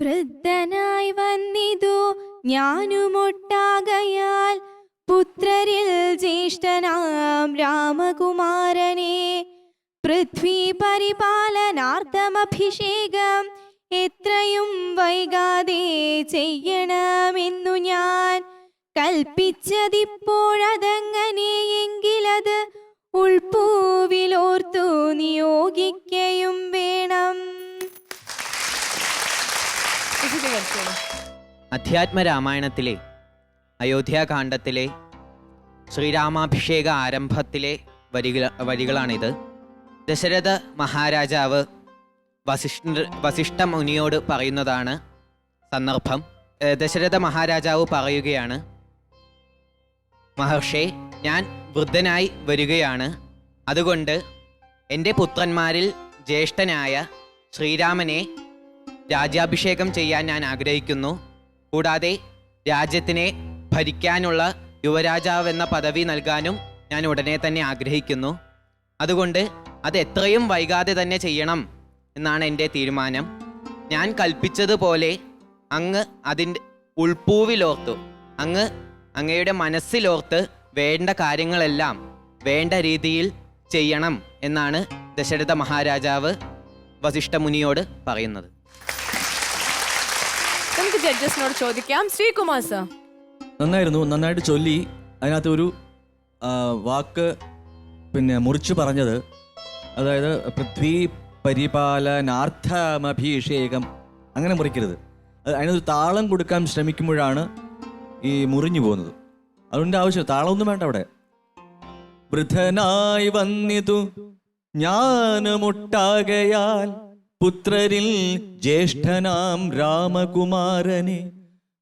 വൃദ്ധനായി വന്നിതു. ഞാനുമൊട്ടാകയാൽ പുത്രരിൽ ജ്യേഷ്ഠനാം രാമകുമാരനെ. പൃഥ്വി പരിപാലനാർത്ഥമഭിഷേകം എത്രയും വൈകാതെ ചെയ്യണമെന്നു ഞാൻ കൽപ്പിച്ചതിപ്പോഴതങ്ങനെയെങ്കിലത് ഉൾപൂവിലോർത്തു നിയോഗിക്കയും വേണം വിശദീകരിച്ചോളൂ. അധ്യാത്മ രാമായണത്തിലെ അയോധ്യാകാന്ഡത്തിലെ ശ്രീരാമാഭിഷേക ആരംഭത്തിലെ വരികൾ വരികളാണിത്. ദശരഥ മഹാരാജാവ് വസിഷ്ഠ വസിഷ്ഠ മുനിയോട് പറയുന്നതാണ് സന്ദർഭം. ദശരഥ മഹാരാജാവ് പറയുകയാണ് മഹർഷേ ഞാൻ വൃദ്ധനായി വരികയാണ്. അതുകൊണ്ട് എന്റെ പുത്രന്മാരിൽ ജ്യേഷ്ഠനായ ശ്രീരാമനെ രാജ്യാഭിഷേകം ചെയ്യാൻ ഞാൻ ആഗ്രഹിക്കുന്നു. കൂടാതെ രാജ്യത്തിനെ ഭരിക്കാനുള്ള യുവരാജാവ് എന്ന പദവി നൽകാനും ഞാൻ ഉടനെ തന്നെ ആഗ്രഹിക്കുന്നു. അതുകൊണ്ട് അത് എത്രയും വൈകാതെ തന്നെ ചെയ്യണം എന്നാണ് എന്റെ തീരുമാനം. ഞാൻ കൽപ്പിച്ചതുപോലെ അങ്ങ് അതിന്റെ ഉൾപ്പൂവിലോർത്തു അങ്ങ് അങ്ങയുടെ മനസ്സിലോർത്ത് വേണ്ട കാര്യങ്ങളെല്ലാം വേണ്ട രീതിയിൽ ചെയ്യണം എന്നാണ് ദശരഥ മഹാരാജാവ് വസിഷ്ഠമുനിയോട് പറയുന്നത്. നമുക്ക് ജഡ്ജസിനോട് ചോദിക്കാം. ശ്രീകുമാർ സർ. നന്നായിരുന്നു. നന്നായിട്ട് ചൊല്ലി. അതിനകത്ത് ഒരു വാക്ക് പിന്നെ മുറിച്ച് പറഞ്ഞത്. അതായത് പൃഥ്വി പരിപാലനാർത്ഥമഭിഷേകം. അങ്ങനെ മുറിക്കരുത്. അത് അതിനൊരു താളം കൊടുക്കാൻ ശ്രമിക്കുമ്പോഴാണ് ഈ മുറിഞ്ഞു പോകുന്നത്. അതുകൊണ്ട് ആവശ്യം താളമൊന്നും വേണ്ട അവിടെ. വൃദ്ധനായി വന്നിതു. ജ്ഞാനമൊട്ടാകയാൽ പുത്രരിൽ ജ്യേഷ്ഠനാം രാമകുമാരനെ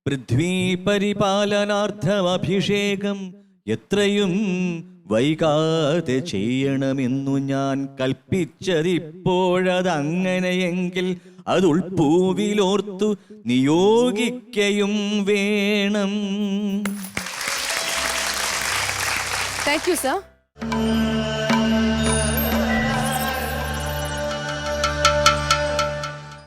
പൃഥ്വീ പരിപാലനാർത്ഥമഭിഷേകം എത്രയും വൈകാതെ ചെയ്യണമെന്നു ഞാൻ കൽപ്പിച്ചതിപ്പോഴതങ്ങനെയെങ്കിൽ അത് നിയോഗിക്കയും വേണം. Thank you sir